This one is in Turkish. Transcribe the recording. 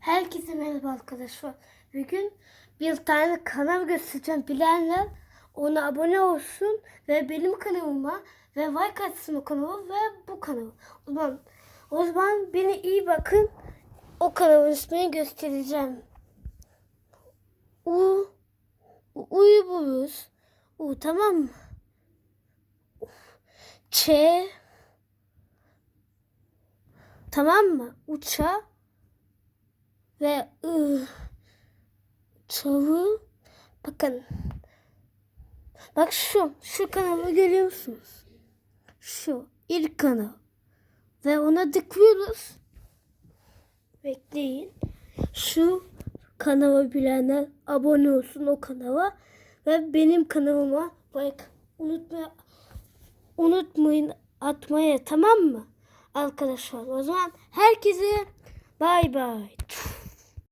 Herkese merhaba arkadaşlar. Bugün bir tane kanal göstereceğim. Bilenler ona abone olsun ve benim kanalıma ve like atsın o kanala ve bu kanala. O zaman, o zaman beni iyi bakın. O kanalın ismini göstereceğim. U U'yu buluruz. U tamam mı? Ç Tamam mı? Uça ve ı çağı bakın bak şu şu kanalı görüyor musunuz? Şu ilk kanal ve ona tıklıyoruz. Bekleyin. Şu kanala bilenler abone olsun o kanala ve benim kanalıma bak unutma unutmayın atmaya tamam mı? Arkadaşlar o zaman herkese bay bay.